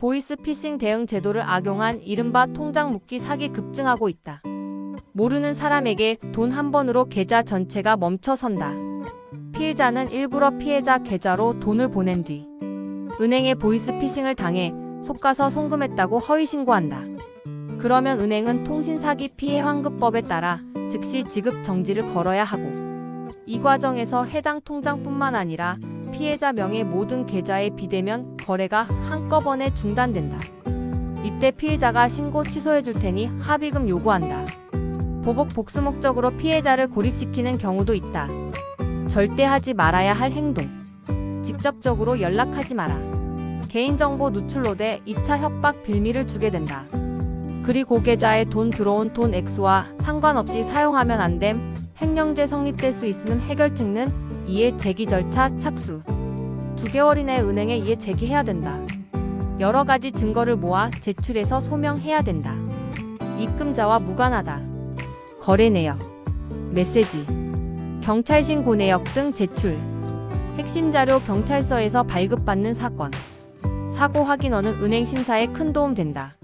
보이스피싱 대응 제도를 악용한 이른바 통장 묶기 사기 급증하고 있다. 모르는 사람에게 돈 한 번으로 계좌 전체가 멈춰선다. 피해자는 일부러 피해자 계좌로 돈을 보낸 뒤 은행에 보이스피싱을 당해 속가서 송금했다고 허위 신고한다. 그러면 은행은 통신사기 피해 환급법에 따라 즉시 지급 정지를 걸어야 하고 이 과정에서 해당 통장뿐만 아니라 피해자 명의 모든 계좌에 비대면 거래가 한꺼번에 중단된다. 이때 피해자가 신고 취소해 줄 테니 합의금 요구한다. 보복 복수 목적으로 피해자를 고립시키는 경우도 있다. 절대 하지 말아야 할 행동. 직접적으로 연락하지 마라. 개인정보 누출로 돼 2차 협박 빌미를 주게 된다. 그리고 계좌에 돈 들어온 돈 액수와 상관없이 사용하면 안 됨. 횡령죄 성립될 수 있는 해결책는 이해 제기 절차 착수. 두 개월 이내 은행에 이해 제기해야 된다. 여러 가지 증거를 모아 제출해서 소명해야 된다. 입금자와 무관하다. 거래 내역, 메시지, 경찰 신고 내역 등 제출. 핵심 자료 경찰서에서 발급받는 사건. 사고 확인원은 은행 심사에 큰 도움 된다.